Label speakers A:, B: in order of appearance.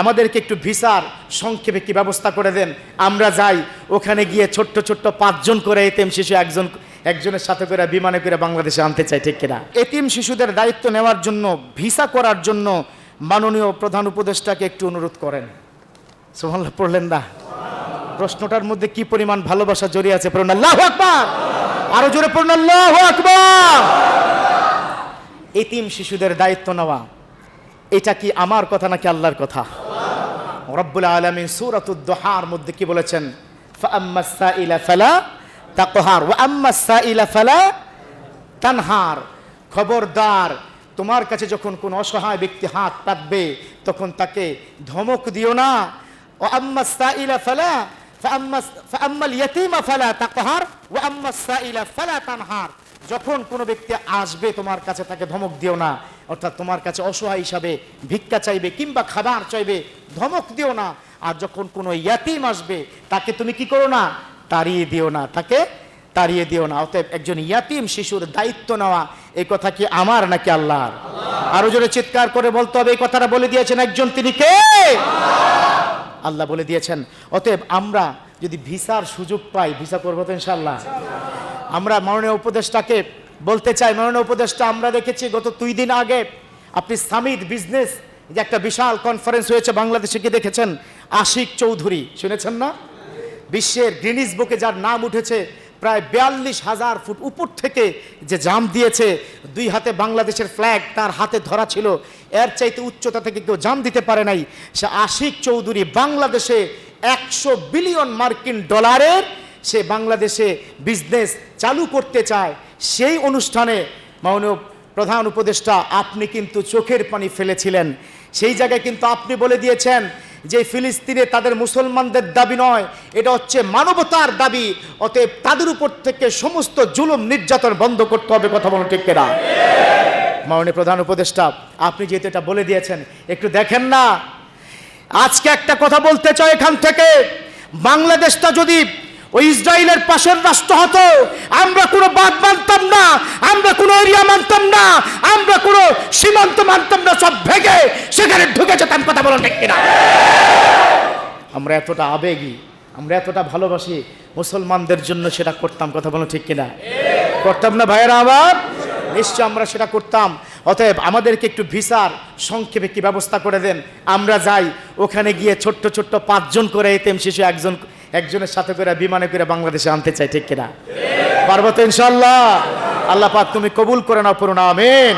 A: আমাদেরকে একটু ভিসার সংক্ষেপে কি ব্যবস্থা করে দেন। আমরা যাই, ওখানে গিয়ে ছোট্ট ছোট্ট পাঁচজন করে এতিম শিশু একজন, একজনের সাথে করে বিমানে করে বাংলাদেশে আনতে চাই ঠিক কিনা? এতিম শিশুদের দায়িত্ব নেওয়ার জন্য, ভিসা করার জন্য মাননীয় প্রধান উপদেষ্টাকে একটু অনুরোধ করেন। সোহাল্লাহ পড়লেন না? প্রশ্নটার মধ্যে কি পরিমাণ ভালোবাসা জড়িয়ে আছে পড়ুন আল্লাহ আকবার! আরও জোরে পড়ুন আল্লাহ আকবার! এতিম শিশুদের দায়িত্ব নেওয়া, এটা কি আমার কথা নাকি আল্লাহর কথা? রব্বুল আলমিন সুরাতুদ্দোহার মধ্যে কি বলেছেন ফাম্মাসা ইলা ফালা তাকহার ওয়া আম্মাসা ইলা ফালা তানহার খবরদার তোমার কাছে যখন কোন অসহায় ব্যক্তি হাত পাতবে তখন তাকে ধমক দিও না ও আম্মা সাইলা ফালা ফাম্মাল ইয়াতিমা ফালা তাকহার ও আম্মা সাইলা ফালা তানহার যখন কোনো ব্যক্তি আসবে তোমার কাছে, তাকে ধমক দিও না। অর্থাৎ তোমার কাছে অসহায় হিসাবে ভিক্ষা চাইবে কিংবা খাবার চাইবে, ধমক দিও না। আর যখন কোনো ইয়াতিম আসবে, তাকে তুমি কি করো না? তাড়িয়ে দিও না, তাকে তাড়িয়ে দিও না। অতএব একজন ইয়াতিম শিশুর দায়িত্ব নেওয়া, এই কথা কি আমার নাকি আল্লাহর? আরও জোরে চিৎকার করে বলতে হবে, এই কথাটা বলে দিয়েছেন একজন, তিনি কে? আল্লাহ বলে দিয়েছেন। অতএব আমরা যদি ভিসার সুযোগ পাই, ভিসা করব তো ইনশাল্লাহ আমরা মাননীয় উপদেষ্টাকে বলতে চাই। মাননীয় উপদেষ্টা, আমরা দেখেছি গত দুই দিন আগে আপনি সামিট বিজনেস যে একটা বিশাল কনফারেন্স হয়েছে বাংলাদেশে, কি দেখেছেন? আশিক চৌধুরী, শুনেছেন না? বিশ্বের গ্রিনিস বুকে যার নাম উঠেছে, প্রায় বিয়াল্লিশ হাজার ফুট উপর থেকে যে জাম দিয়েছে, দুই হাতে বাংলাদেশের ফ্ল্যাগ তার হাতে ধরা ছিল। এর চাইতে উচ্চতা থেকে কেউ জাম দিতে পারে নাই। সে আশিক চৌধুরী বাংলাদেশে একশো বিলিয়ন মার্কিন ডলারের সে বাংলাদেশে বিজনেস চালু করতে চায়, সেই অনুষ্ঠানে মাননীয় প্রধান উপদেষ্টা, আপনি কিন্তু চোখের পানি ফেলেছিলেন। সেই জায়গায় কিন্তু আপনি বলে দিয়েছেন যে ফিলিস্তিনে তাদের মুসলমানদের দাবি নয়, এটা হচ্ছে মানবতার দাবি। অতএব তাদের উপর থেকে সমস্ত জুলুম নির্যাতন বন্ধ করতে হবে, কথা বলো ঠিক কেনা? মাননীয় প্রধান উপদেষ্টা, আপনি যেহেতু এটা বলে দিয়েছেন, একটু দেখেন না। আজকে একটা কথা বলতে চাই এখান থেকে। বাংলাদেশটা যদি ওই ইসরায়েলের পাশের রাষ্ট্র হতো। আমরা কোনো বাদ মানতাম না, আমরা কোনো এরিয়া মানতাম না, আমরা কোনো সীমান্ত মানতাম না, সব ভেঙে সেখানে ঢুকে যেতাম, কথা বলো ঠিক কিনা? আমরা এতটা আবেগী, আমরা এতটা ভালোবাসি, মুসলমানদের জন্য সেটা করতাম, কথা বলো ঠিক কিনা? করতাম না ভাইয়েরা আবার নিশ্চয় আমরা সেটা করতাম। অতএব আমাদেরকে একটু ভিসার সংক্ষেপে কি ব্যবস্থা করে দেন। আমরা যাই, ওখানে গিয়ে ছোট্ট ছোট্ট পাঁচজন করে এতেম শিশু, একজন একজনের সাথে করে, বিমানে করে বাংলাদেশে আনতে চাই ঠিক কিনা? পারব তো ইনশাল্লাহ আল্লাহ পাক তুমি কবুল করে না পুরো আমিন।